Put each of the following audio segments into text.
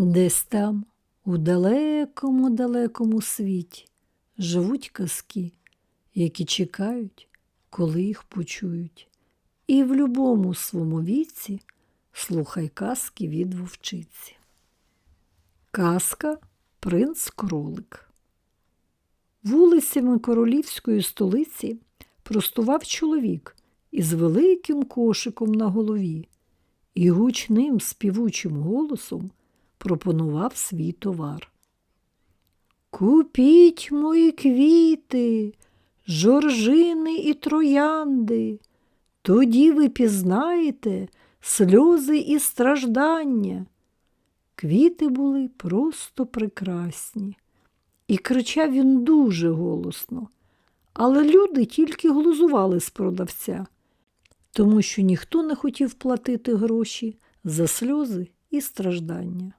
Десь там, у далекому далекому світі, живуть казки, які чекають, коли їх почують. І в любому своєму віці слухай казки від вовчиці. Казка Принц Кролик. Вулицями королівської столиці простував чоловік із великим кошиком на голові і гучним співучим голосом пропонував свій товар. Купіть мої квіти, жоржини і троянди, тоді ви пізнаєте сльози і страждання. Квіти були просто прекрасні, і кричав він дуже голосно, але люди тільки глузували з продавця, тому що ніхто не хотів платити гроші за сльози і страждання.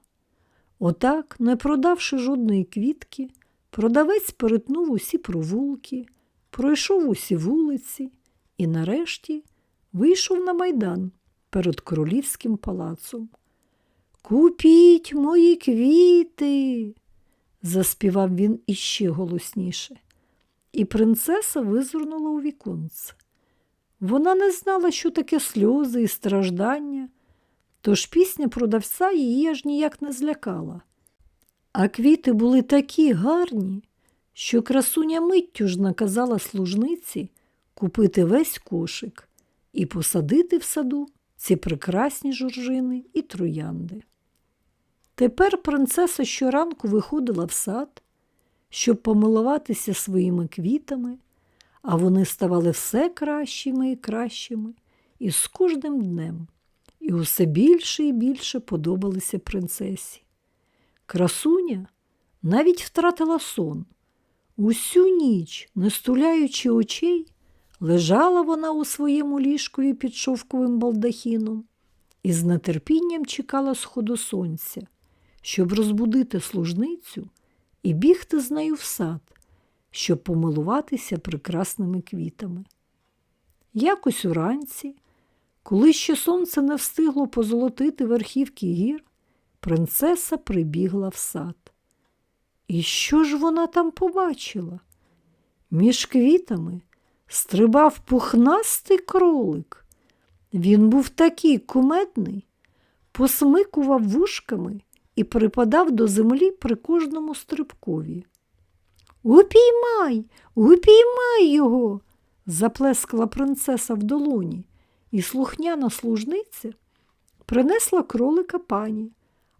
Отак, не продавши жодної квітки, продавець перетнув усі провулки, пройшов усі вулиці і нарешті вийшов на майдан перед королівським палацом. Купіть мої квіти, заспівав він іще голосніше, і принцеса визирнула у віконце. Вона не знала, що таке сльози і страждання, тож пісня продавця її аж ніяк не злякала. А квіти були такі гарні, що красуня миттю ж наказала служниці купити весь кошик і посадити в саду ці прекрасні журжини і троянди. Тепер принцеса щоранку виходила в сад, щоб помилуватися своїми квітами, а вони ставали все кращими і кращими, і з кожним днем, і усе більше і більше подобалися принцесі. Красуня навіть втратила сон. Усю ніч, не стуляючи очей, лежала вона у своєму ліжкові під шовковим балдахіном і з нетерпінням чекала сходу сонця, щоб розбудити служницю і бігти з нею в сад, щоб помилуватися прекрасними квітами. Якось уранці, коли ще сонце не встигло позолотити верхівки гір, принцеса прибігла в сад. І що ж вона там побачила? Між квітами стрибав пухнастий кролик. Він був такий кумедний, посмикував вушками і припадав до землі при кожному стрибкові. Упіймай, упіймай його, заплескала принцеса в долоні, і слухняна служниця принесла кролика пані,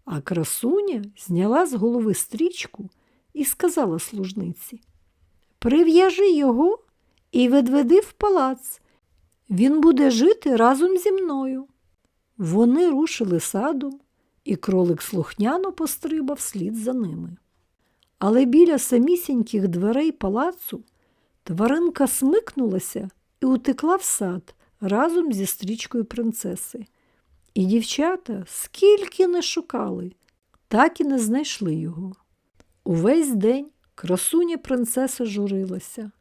а красуня зняла з голови стрічку і сказала служниці Прив'яжи його і відведи в палац. Він буде жити разом зі мною. Вони рушили садом, і кролик слухняно пострибав слід за ними. Але біля самісіньких дверей палацу тваринка смикнулася і утекла в сад разом зі стрічкою принцеси. І дівчата скільки не шукали, так і не знайшли його. Увесь день красуня принцеса журилася,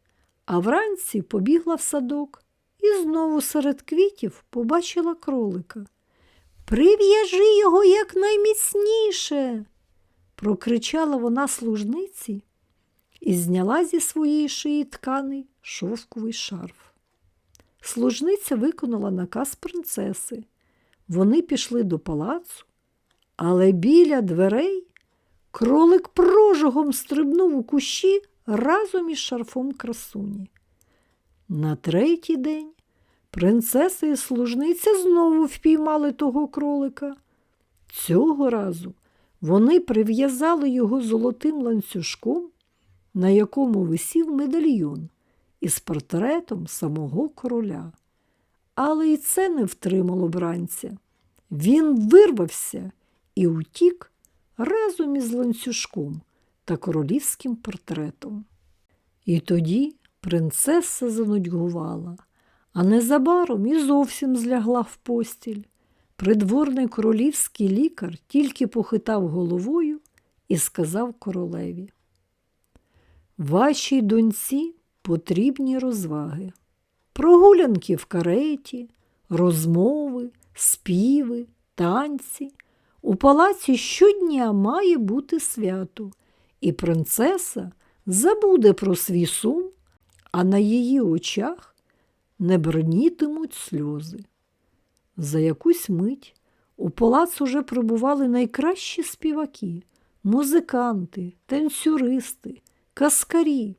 а вранці побігла в садок і знову серед квітів побачила кролика. Прив'яжи його якнайміцніше, прокричала вона служниці і зняла зі своєї шиї тканий шовковий шарф. Служниця виконала наказ принцеси. Вони пішли до палацу, але біля дверей кролик прожогом стрибнув у кущі разом із шарфом красуні. На третій день принцеса і служниця знову впіймали того кролика. Цього разу вони прив'язали його золотим ланцюжком, на якому висів медальйон із портретом самого короля. Але і це не втримало бранця. Він вирвався і утік разом із ланцюжком та королівським портретом. І тоді принцеса занудьгувала, а незабаром і зовсім злягла в постіль. Придворний королівський лікар тільки похитав головою і сказав королеві. Вашій доньці потрібні розваги, прогулянки в кареті, розмови, співи, танці. У палаці щодня має бути свято, і принцеса забуде про свій сум, а на її очах не бронітимуть сльози. За якусь мить у палац уже прибували найкращі співаки, музиканти, танцюристи, каскарі.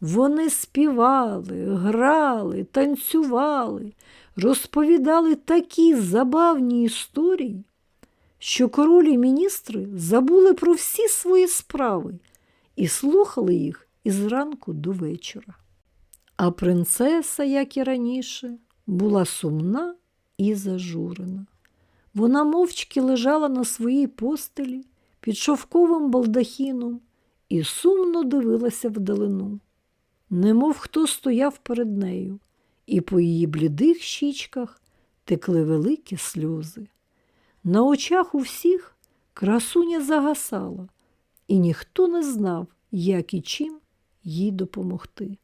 Вони співали, грали, танцювали, розповідали такі забавні історії, що король і міністри забули про всі свої справи і слухали їх із ранку до вечора. А принцеса, як і раніше, була сумна і зажурена. Вона мовчки лежала на своїй постелі під шовковим балдахіном і сумно дивилася вдалину, немов хто стояв перед нею, і по її блідих щічках текли великі сльози. На очах у всіх красуня загасала, і ніхто не знав, як і чим їй допомогти.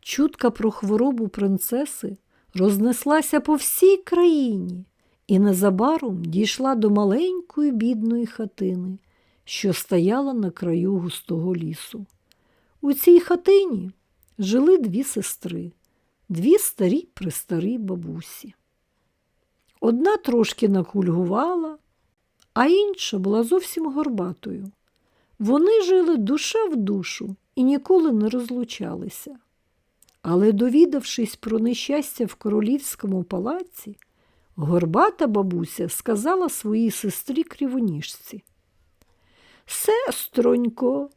Чутка про хворобу принцеси рознеслася по всій країні і незабаром дійшла до маленької бідної хатини, що стояла на краю густого лісу. У цій хатині жили дві сестри, дві старі престарі бабусі. Одна трошки накульгувала, а інша була зовсім горбатою. Вони жили душа в душу і ніколи не розлучалися. Але, довідавшись про нещастя в королівському палаці, горбата бабуся сказала своїй сестрі кривоніжці. Сестронько,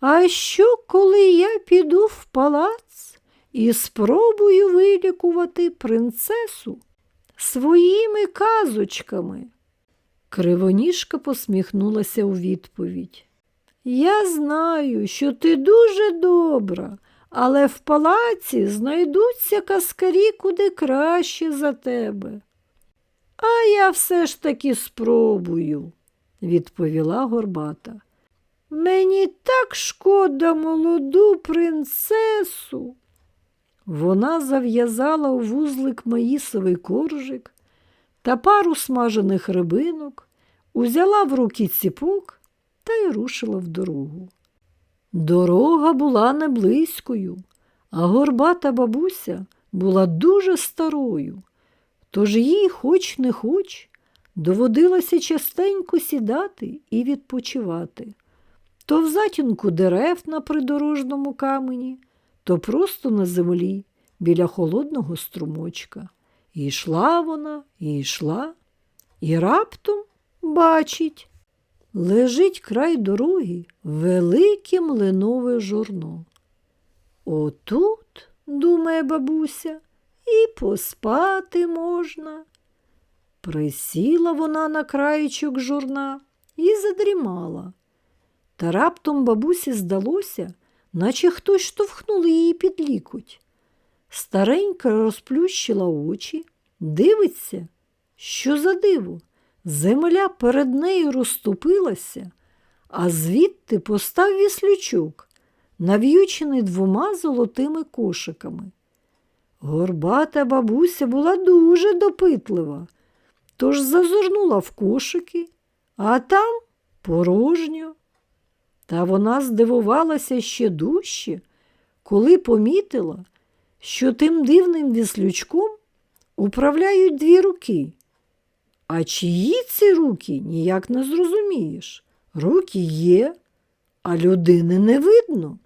а що, коли я піду в палац і спробую вилікувати принцесу своїми казочками? Кривоніжка посміхнулася у відповідь. Я знаю, що ти дуже добра, але в палаці знайдуться каскарі куди краще за тебе. А я все ж таки спробую, відповіла Горбата. Мені так шкода молоду принцесу. Вона зав'язала у вузлик маїсовий коржик та пару смажених рибинок, узяла в руки ціпок та й рушила в дорогу. Дорога була не близькою, а горбата бабуся була дуже старою, тож їй, хоч не хоч, доводилося частенько сідати і відпочивати. То в затінку дерев на придорожному камені, то просто на землі біля холодного струмочка. І йшла вона, і йшла, і раптом бачить, лежить край дороги велике млинове журно. Отут, думає бабуся, і поспати можна. Присіла вона на краєчок журна і задрімала. Та раптом бабусі здалося, наче хтось штовхнув її під лікуть. Старенька розплющила очі, дивиться, що за диво. Земля перед нею розступилася, а звідти постав віслючок, нав'ючений двома золотими кошиками. Горбата бабуся була дуже допитлива, тож зазирнула в кошики, а там порожньо. Та вона здивувалася ще дужче, коли помітила, що тим дивним віслючком управляють дві руки. А чиї ці руки ніяк не зрозумієш. Руки є, а людини не видно.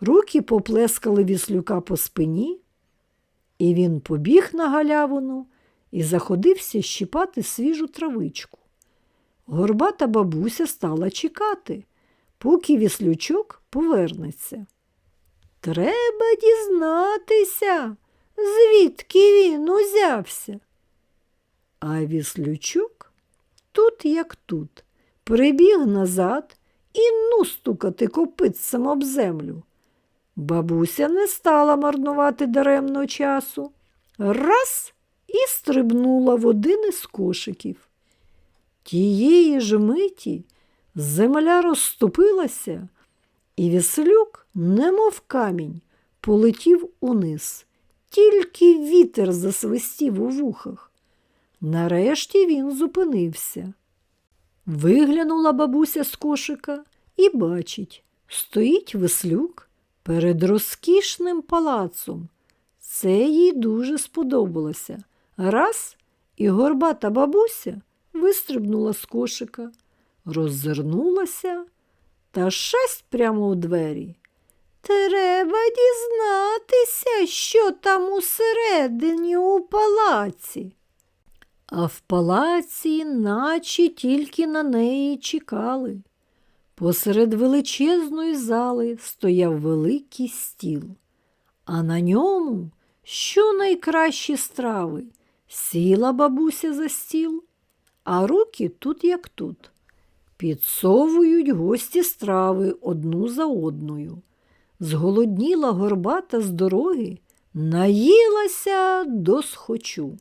Руки поплескали віслюка по спині, і він побіг на галявину і заходився щіпати свіжу травичку. Горбата бабуся стала чекати, поки віслючок повернеться. Треба дізнатися, звідки він узявся. А віслючок тут, як тут, прибіг назад і ну стукати копитцем об землю. Бабуся не стала марнувати даремно часу. Раз і стрибнула в один із кошиків. Тієї ж миті земля розступилася, і віслюк, немов камінь, полетів униз. Тільки вітер засвистів у вухах. Нарешті він зупинився. Виглянула бабуся з кошика і бачить, стоїть веслюк перед розкішним палацом. Це їй дуже сподобалося. Раз і горбата бабуся вистрибнула з кошика, роззирнулася та шесть прямо у двері. Треба дізнатися, що там усередині у палаці. А в палаці наче тільки на неї чекали. Посеред величезної зали стояв великий стіл, а на ньому що найкращі страви. Сіла бабуся за стіл, а руки тут як тут. Підсовують гості страви одну за одною. Зголодніла горбата з дороги, наїлася до схочу.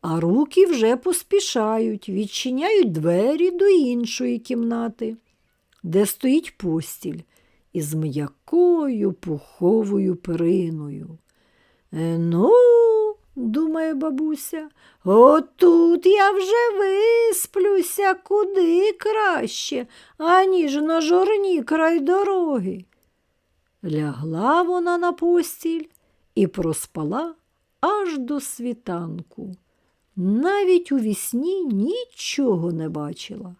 А руки вже поспішають, відчиняють двері до іншої кімнати, де стоїть постіль із м'якою пуховою периною. «Е, ну, думає бабуся, отут я вже висплюся куди краще, аніж на жорні край дороги. Лягла вона на постіль і проспала аж до світанку. Навіть у вісні нічого не бачила.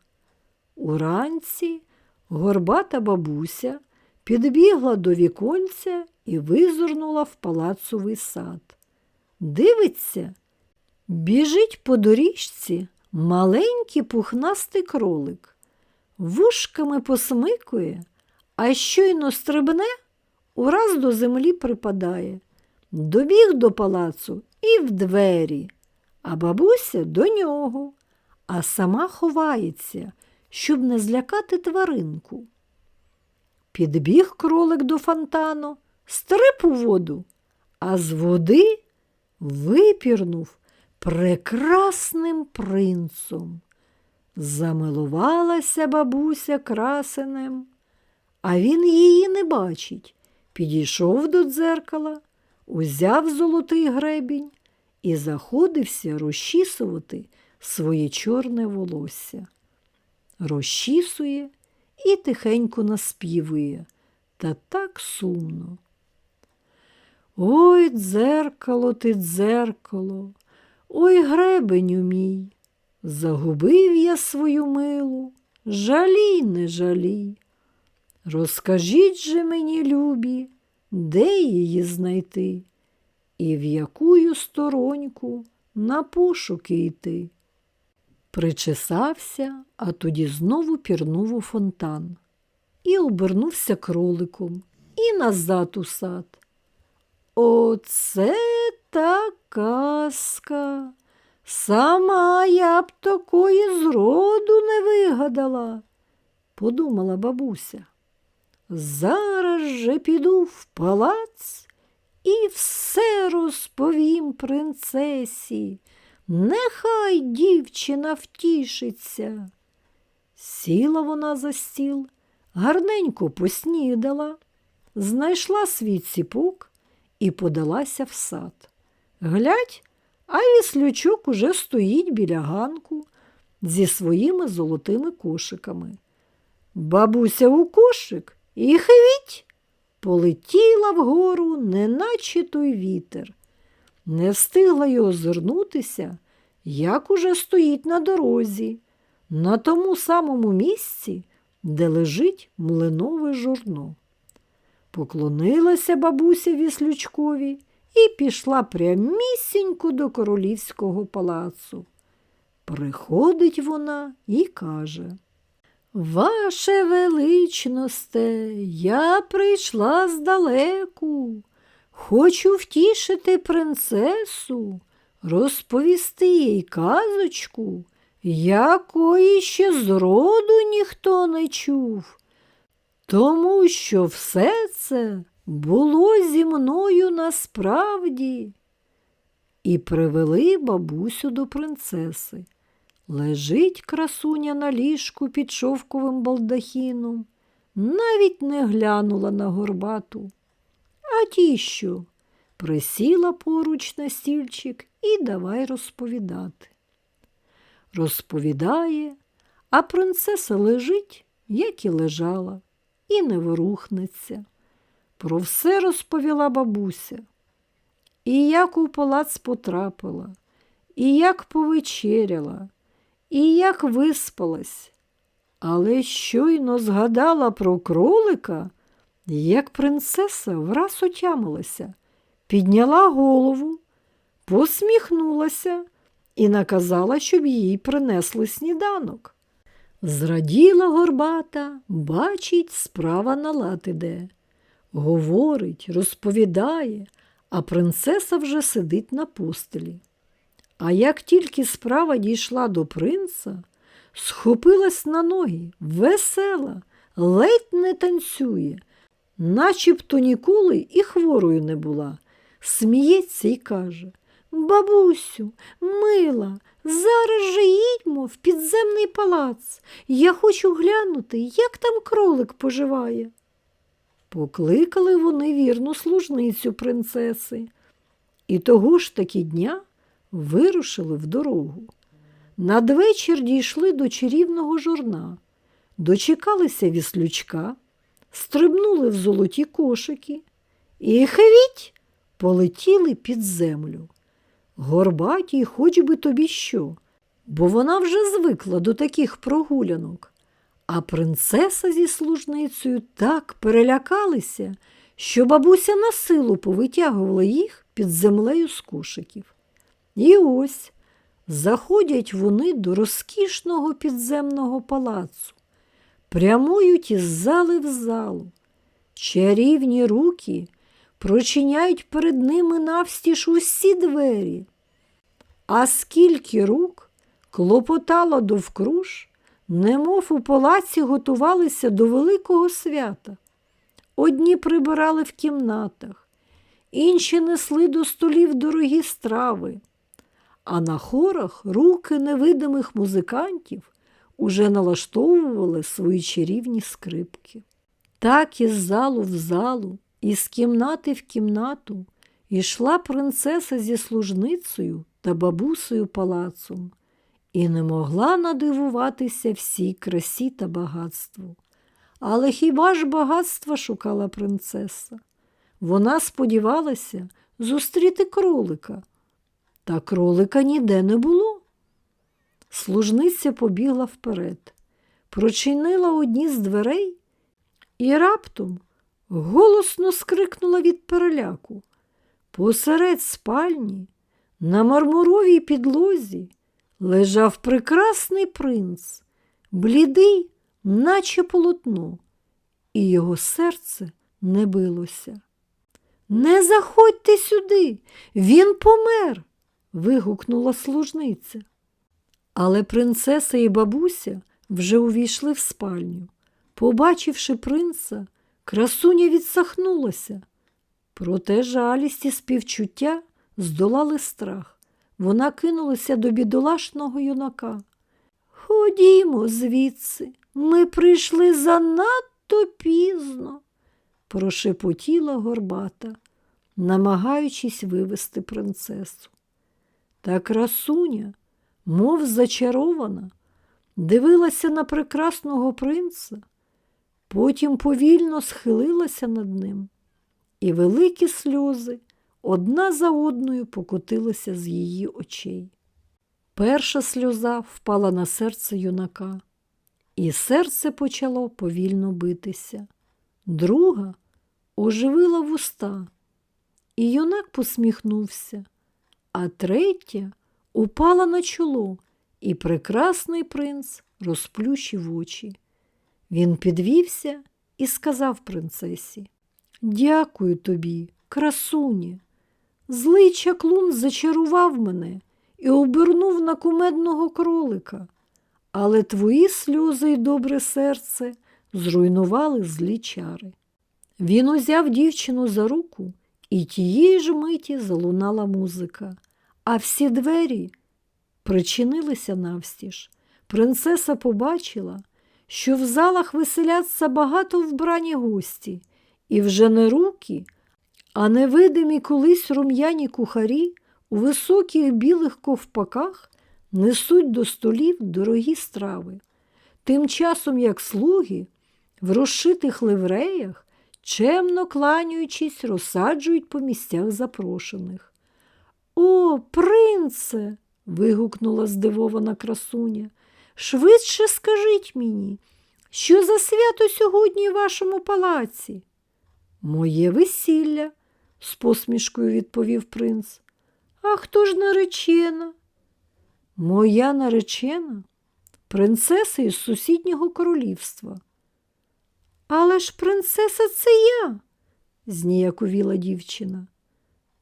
Уранці горбата бабуся підбігла до віконця і визирнула в палацовий сад. Дивиться, біжить по доріжці маленький пухнастий кролик, вушками посмикує, а щойно стрибне, ураз до землі припадає. Добіг до палацу і в двері, а бабуся до нього, а сама ховається, щоб не злякати тваринку. Підбіг кролик до фонтану, стрип у воду, а з води випірнув прекрасним принцом. Замилувалася бабуся красенем, а він її не бачить. Підійшов до дзеркала, узяв золотий гребінь і заходився розчісувати своє чорне волосся. Розчісує і тихенько наспівує, та так сумно. Ой, дзеркало ти, дзеркало, ой гребеню мій, загубив я свою милу, жалій, не жалій. Розкажіть же мені, любі, де її знайти і в якую стороньку на пошуки йти. Причесався, а тоді знову пірнув у фонтан і обернувся кроликом і назад у сад. Оце та казка. Сама я б такої зроду не вигадала, подумала бабуся. Зараз же піду в палац і все розповім принцесі. Нехай дівчина втішиться. Сіла вона за стіл, гарненько поснідала, знайшла свій ціпок і подалася в сад. Глядь, а віслючок уже стоїть біля ганку зі своїми золотими кошиками. Бабуся у кошик і хвіть полетіла вгору, неначе той вітер. Не встигла й озирнутися, як уже стоїть на дорозі, на тому самому місці, де лежить млинове журно. Поклонилася бабуся віслючкові і пішла прямісінько до королівського палацу. Приходить вона і каже Ваше величносте, я прийшла здалеку. Хочу втішити принцесу, розповісти їй казочку, якої ще зроду ніхто не чув, тому що все це було зі мною насправді. І привели бабусю до принцеси. Лежить красуня на ліжку під шовковим балдахіном, навіть не глянула на горбату. А ті що? Присіла поруч на стільчик і давай розповідати. Розповідає, а принцеса лежить, як і лежала, і не ворухнеться. Про все розповіла бабуся. І як у палац потрапила, і як повечеряла, і як виспалась. Але щойно згадала про кролика, як принцеса враз отямилася, підняла голову, посміхнулася і наказала, щоб їй принесли сніданок. Зраділа горбата, бачить, справа на лад іде. Говорить, розповідає, а принцеса вже сидить на постелі. А як тільки справа дійшла до принца, схопилась на ноги, весела, ледь не танцює, начебто ніколи і хворою не була. Сміється і каже Бабусю, мила, зараз же їдьмо в підземний палац. Я хочу глянути, як там кролик поживає. Покликали вони вірну служницю принцеси, і того ж таки дня вирушили в дорогу. Надвечір дійшли до чарівного жорна, дочекалися віслючка, стрибнули в золоті кошики і хвіть полетіли під землю. Горбатій хоч би тобі що, бо вона вже звикла до таких прогулянок. А принцеса зі служницею так перелякалися, що бабуся на силу повитягувала їх під землею з кошиків. І ось заходять вони до розкішного підземного палацу, прямують із зали в залу. Чарівні руки прочиняють перед ними навстіж усі двері. А скільки рук клопотало довкруж, немов у палаці готувалися до великого свята. Одні прибирали в кімнатах, інші несли до столів дорогі страви, а на хорах руки невидимих музикантів уже налаштовували свої чарівні скрипки. Так із залу в залу, із кімнати в кімнату йшла принцеса зі служницею та бабусею палацом і не могла надивуватися всій красі та багатству. Але хіба ж багатства шукала принцеса? Вона сподівалася зустріти кролика, та кролика ніде не було. Служниця побігла вперед, прочинила одні з дверей і раптом голосно скрикнула від переляку. Посеред спальні, на мармуровій підлозі, лежав прекрасний принц, блідий, наче полотно, і його серце не билося. Не заходьте сюди, він помер. вигукнула служниця. Але принцеса і бабуся вже увійшли в спальню. Побачивши принца, красуня відсахнулася. Проте жалість і співчуття здолали страх. Вона кинулася до бідолашного юнака. Ходімо звідси, ми прийшли занадто пізно, прошепотіла горбата, намагаючись вивести принцесу. Та красуня, мов зачарована, дивилася на прекрасного принца, потім повільно схилилася над ним, і великі сльози одна за одною покотилися з її очей. Перша сльоза впала на серце юнака, і серце почало повільно битися. Друга оживила вуста, і юнак посміхнувся, а третя упала на чоло, і прекрасний принц розплющив очі. Він підвівся і сказав принцесі Дякую тобі, красуні. Злий чаклун зачарував мене і обернув на кумедного кролика, але твої сльози й добре серце зруйнували злі чари. Він узяв дівчину за руку, і тієї ж миті залунала музика, а всі двері причинилися навстіж. Принцеса побачила, що в залах веселяться багато вбрані гості, і вже не руки, а невидимі колись рум'яні кухарі у високих білих ковпаках несуть до столів дорогі страви. Тим часом, як слуги в розшитих ливреях, чемно кланяючись, розсаджують по місцях запрошених. О, принце. вигукнула здивована красуня. Швидше скажіть мені, що за свято сьогодні в вашому палаці? Моє весілля, з посмішкою відповів принц. А хто ж наречена? Моя наречена принцеса із сусіднього королівства. Але ж принцеса це я, зніяковіла дівчина.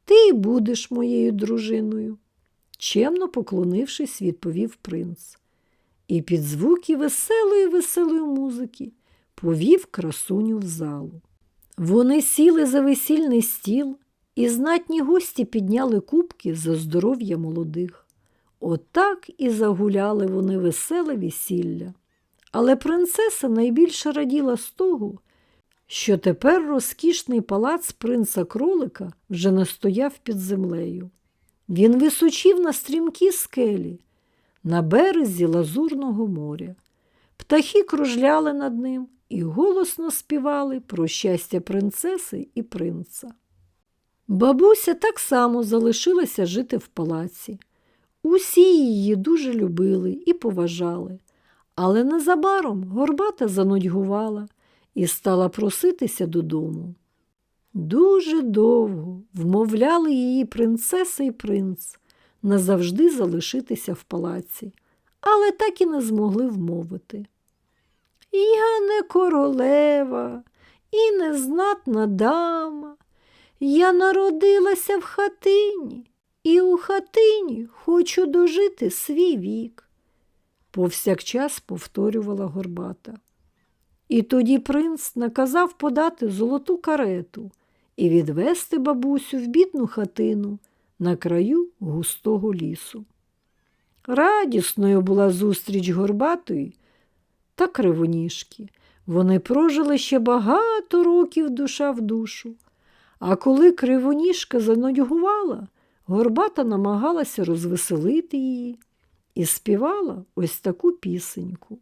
Ти будеш моєю дружиною, чемно поклонившись, відповів принц. І під звуки веселої веселої музики повів красуню в залу. Вони сіли за весільний стіл, і знатні гості підняли кубки за здоров'я молодих. Отак і загуляли вони веселе весілля. Але принцеса найбільше раділа з того, що тепер розкішний палац принца кролика вже не стояв під землею. Він височів на стрімкі скелі, на березі Лазурного моря. Птахи кружляли над ним і голосно співали про щастя принцеси і принца. Бабуся так само залишилася жити в палаці. Усі її дуже любили і поважали, але незабаром горбата занудьгувала і стала проситися додому. Дуже довго вмовляли її принцеса і принц назавжди залишитися в палаці, але так і не змогли вмовити. Я не королева і не знатна дама. Я народилася в хатині і у хатині хочу дожити свій вік, повсякчас повторювала горбата. І тоді принц наказав подати золоту карету і відвести бабусю в бідну хатину на краю густого лісу. Радісною була зустріч горбатої та кривоніжки. Вони прожили ще багато років душа в душу. А коли кривоніжка занудьгувала, горбата намагалася розвеселити її і співала ось таку пісеньку.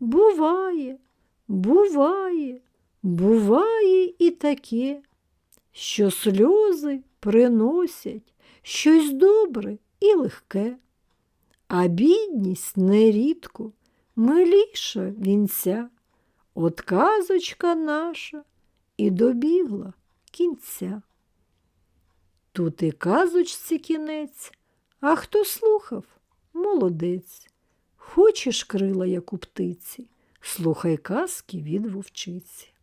Буває, буває, буває і таке, що сльози приносять щось добре і легке, а бідність нерідко миліша вінця. От казочка наша і добігла кінця. Тут і казочці кінець, а хто слухав молодець. Хочеш крила, як у птиці, слухай казки від вовчиці.